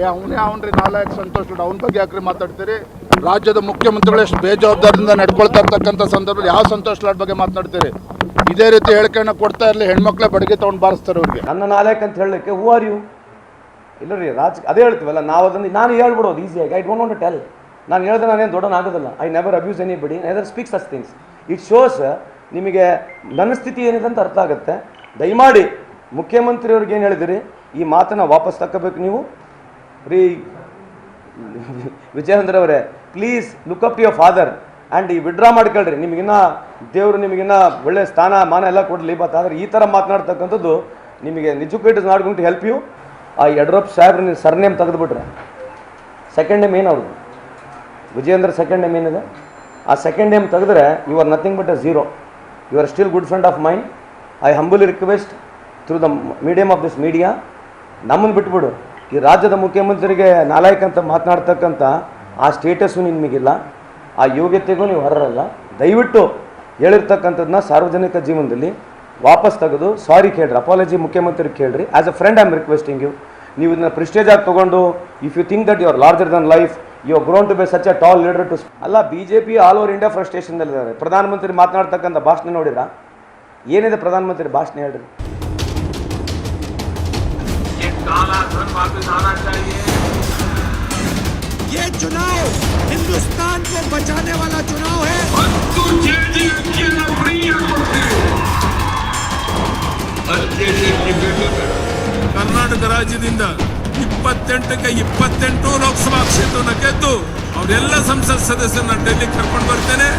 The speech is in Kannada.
ಏ ಅವನೇ, ಅವನ್ರಿ ನಾಲ್ಕು ಸಂತೋಷ್ ಲಾಡ್ ಅವನ ಬಗ್ಗೆ ಯಾಕ್ರಿ ಮಾತಾಡ್ತೀರಿ? ರಾಜ್ಯದ ಮುಖ್ಯಮಂತ್ರಿಗಳು ಎಷ್ಟು ಬೇಜವಾಬ್ದಾರಿಯಿಂದ ನಡ್ಕೊಳ್ತಾ ಇರ್ತಕ್ಕಂಥ ಸಂದರ್ಭದಲ್ಲಿ ಯಾವ ಸಂತೋಷ್ ಲಾಡ್ ಬಗ್ಗೆ ಮಾತಾಡ್ತೀರಿ? ಇದೇ ರೀತಿ ಹೇಳಿಕೆಯನ್ನು ಕೊಡ್ತಾ ಇರಲಿ, ಹೆಣ್ಮಕ್ಳೇ ಬಡಿಗೆ ತಗೊಂಡು ಬಾರಿಸ್ತಾರೆ ಅವ್ರಿಗೆ. ನನ್ನ ನಾಲ್ಕು ಅಂತ ಹೇಳಲಿಕ್ಕೆ ಹೂ ಆರ್ ಯು ಇಲ್ಲ ರೀ, ರಾಜ್, ಅದೇ ಹೇಳ್ತೀವಲ್ಲ, ನಾವು ಅದನ್ನು, ನಾನು ಹೇಳ್ಬಿಡೋದು ಈಸಿಯಾಗಿ ಐ ಡೋಂಟ್ ವಾಂಟ್ ಟೆಲ್ ನಾನು ಹೇಳಿದ್ರೆ ನಾನೇನು ದೊಡ್ಡನಾಗೋದಿಲ್ಲ I never abuse anybody neither speaks us things it shows ನಿಮಗೆ ನನ್ನ ಸ್ಥಿತಿ ಏನಿದೆ ಅಂತ ಅರ್ಥ ಆಗುತ್ತೆ. ದಯಮಾಡಿ ಮುಖ್ಯಮಂತ್ರಿಯವ್ರಿಗೆ ಏನು ಹೇಳಿದಿರಿ? ಈ ಮಾತನ್ನು ವಾಪಸ್ ತಕ್ಕಬೇಕು ನೀವು. ರೀ, ವಿಜಯೇಂದ್ರ ಅವರೇ please look up your father and ಈ ವಿಡ್ರಾ ಮಾಡ್ಕೊಳ್ರಿ. ನಿಮಗಿನ್ನ ದೇವರು ನಿಮಗಿನ್ನ ಒಳ್ಳೆ ಸ್ಥಾನ, ಮಾನ ಎಲ್ಲ ಕೊಡಲಿ ಬಟ್ ಆದರೆ ಈ ಥರ ಮಾತನಾಡ್ತಕ್ಕಂಥದ್ದು ನಿಮಗೆ ನಿಜಕ್ಕೂ ಇಟ್ ಇಸ್ ಹೆಲ್ಪ್ ಯು ಆ ಯಡಿಯೂರಪ್ಪ ಸಾಹೇಬ್ರ ನೀವು ಸರ್ನೇಮ್ ತೆಗೆದುಬಿಟ್ರೆ. ಸೆಕೆಂಡ್ ನೇಮ್ ಏನು ಅವ್ರದ್ದು? ವಿಜಯೇಂದ್ರ ಸೆಕೆಂಡ್ ನೇಮ್ ಏನಿದೆ? ಆ ಸೆಕೆಂಡ್ ನೇಮ್ ತೆಗೆದ್ರೆ you are nothing but a zero you are still good friend of mind I humbly request through the medium of this media ನಮ್ಮನ್ನು ಬಿಟ್ಬಿಡು. ಈ ರಾಜ್ಯದ ಮುಖ್ಯಮಂತ್ರಿಗೆ ನಾಲಾಯಕ್ ಅಂತ ಮಾತನಾಡ್ತಕ್ಕಂಥ ಆ ಸ್ಟೇಟಸ್ಸು ನಿಮಗಿಲ್ಲ ಆ ಯೋಗ್ಯತೆಗೂ ನೀವು ಹೊರರಲ್ಲ ದಯವಿಟ್ಟು ಹೇಳಿರ್ತಕ್ಕಂಥದ್ದನ್ನ ಸಾರ್ವಜನಿಕ ಜೀವನದಲ್ಲಿ ವಾಪಸ್ ತೆಗೆದು ಸಾರಿ ಕೇಳ್ರಿ ಅಪಾಲಜಿ ಮುಖ್ಯಮಂತ್ರಿಗೆ ಕೇಳ್ರಿ. As a friend I am requesting you ನೀವು ಇದನ್ನ ಪ್ರಿಸ್ಟೇಜ್ ಆಗಿ ತೊಗೊಂಡು if you think that you are larger than life you are grown to be such a tall leader to ಅಲ್ಲ B J P all over India ಫ್ರಸ್ಟ್ರೇಷನ್ದಲ್ಲಿದ್ದಾರೆ ಪ್ರಧಾನಮಂತ್ರಿ ಮಾತನಾಡ್ತಕ್ಕಂಥ ಭಾಷಣ ನೋಡಿರ ಏನಿದೆ ಪ್ರಧಾನಮಂತ್ರಿ ಭಾಷಣ ಹೇಳ್ರಿ? काला धन वापस आना चाहिए ये चुनाव हिंदुस्तान को बचाने वाला चुनाव है ಹತ್ತು ಕೆಜಿ ಅಕ್ಕಿಯನ್ನು ಫ್ರೀಯಾಗಿ ಕೊಡ್ತೀವಿ ಹತ್ತು ಕೆಜಿ ಅಕ್ಕಿ ಬೇಕು ಬೇಡ ಕರ್ನಾಟಕ ರಾಜ್ಯದಿಂದ ಇಪ್ಪತ್ತೆಂಟಕ್ಕೆ ಇಪ್ಪತ್ತೆಂಟು ಲೋಕಸಭಾ ಕ್ಷೇತ್ರನ ಗೆದ್ದು ಅವರೆಲ್ಲ ಸಂಸತ್ ಸದಸ್ಯರನ್ನ ಡೆಲ್ಲಿ ಕರ್ಕೊಂಡು ಬರ್ತೇನೆ